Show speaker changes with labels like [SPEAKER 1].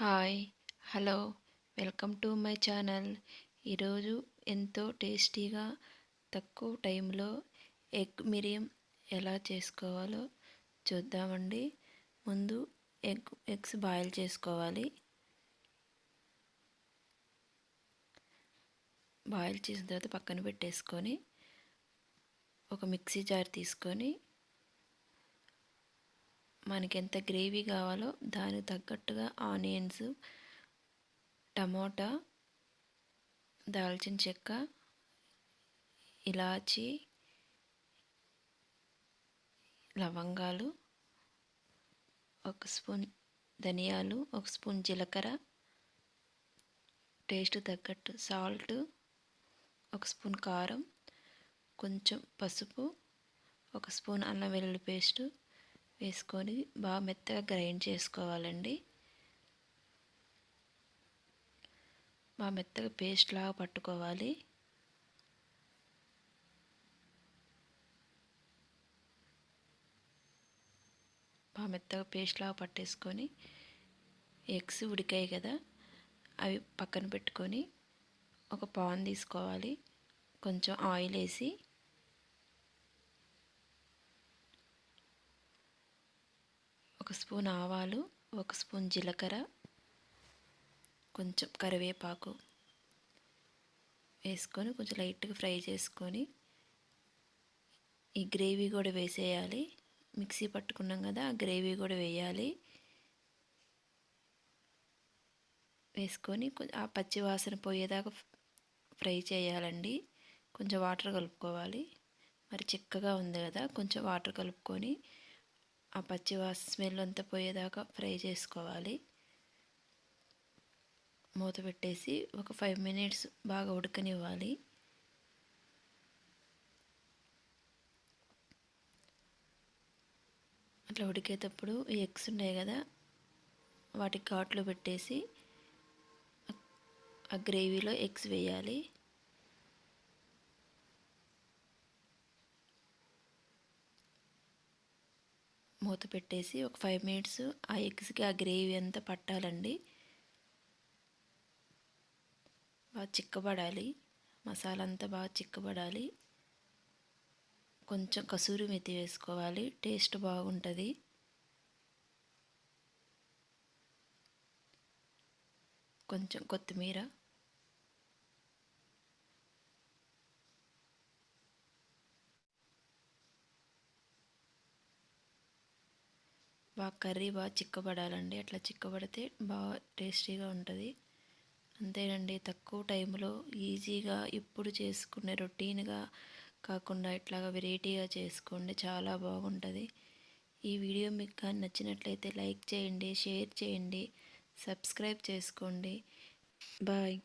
[SPEAKER 1] Hi hello welcome to my channel. ఈరోజు ఎంతో టేస్టీగా తక్కువ టైంలో ఎగ్ మిరియం ఎలా చేసుకోవాలో చూద్దామండి. ముందు ఎగ్ ఎగ్స్ బాయిల్ చేసుకోవాలి. బాయిల్ చేసిన తర్వాత పక్కన పెట్టేసుకొని ఒక మిక్సీ జార్ తీసుకొని మనకి ఎంత గ్రేవీ కావాలో దానికి తగ్గట్టుగా ఆనియన్స్ టమోటా దాల్చిన చెక్క ఇలాచి లవంగాలు ఒక స్పూన్ ధనియాలు ఒక స్పూన్ జీలకర్ర టేస్ట్ తగ్గట్టు సాల్ట్ ఒక స్పూన్ కారం కొంచెం పసుపు ఒక స్పూన్ అల్లం వెల్లుల్లి పేస్టు వేసుకొని బాగా మెత్తగా గ్రైండ్ చేసుకోవాలండి. బాగా మెత్తగా పేస్ట్ లాగా పట్టుకోవాలి. బాగా మెత్తగా పేస్ట్ లాగా పట్టేసుకొని ఎగ్స్ ఉడికాయి కదా అవి పక్కన పెట్టుకొని ఒక పాన్ తీసుకోవాలి. కొంచెం ఆయిల్ వేసి ఒక స్పూన్ ఆవాలు ఒక స్పూన్ జీలకర్ర కొంచెం కరివేపాకు వేసుకొని కొంచెం లైట్గా ఫ్రై చేసుకొని ఈ గ్రేవీ కూడా వేసేయాలి. మిక్సీ పట్టుకున్నాం కదా ఆ గ్రేవీ కూడా వేయాలి. వేసుకొని ఆ పచ్చి వాసన పోయేదాకా ఫ్రై చేయాలండి. కొంచెం వాటర్ కలుపుకోవాలి. మరి చిక్కగా ఉంది కదా కొంచెం వాటర్ కలుపుకొని ఆ పచ్చి స్మెల్ అంతా పోయేదాకా ఫ్రై చేసుకోవాలి. మూత పెట్టేసి ఒక ఫైవ్ మినిట్స్ బాగా ఉడకనివ్వాలి. అట్లా ఉడికేటప్పుడు ఈ ఎగ్స్ ఉన్నాయి కదా వాటి ఘాట్లో పెట్టేసి ఆ గ్రేవీలో ఎగ్స్ వేయాలి. మూత పెట్టేసి ఒక ఫైవ్ మినిట్స్ ఆ ఎగ్స్కి ఆ గ్రేవీ అంతా పట్టాలండి. బాగా చిక్కబడాలి. మసాలా అంతా బాగా చిక్కబడాలి. కొంచెం కసూరి మెతి వేసుకోవాలి. టేస్ట్ బాగుంటుంది. కొంచెం కొత్తిమీర బాగా కర్రీ బాగా చిక్కబడాలండి. అట్లా చిక్కబడితే బాగా టేస్టీగా ఉంటుంది. అంతేనండి. తక్కువ టైంలో ఈజీగా ఇప్పుడు చేసుకునే రొటీన్గా కాకుండా ఇట్లాగా వెరైటీగా చేసుకోండి. చాలా బాగుంటుంది. ఈ వీడియో మీకు కానీ నచ్చినట్లయితే లైక్ చేయండి షేర్ చేయండి సబ్స్క్రైబ్ చేసుకోండి. బాయ్.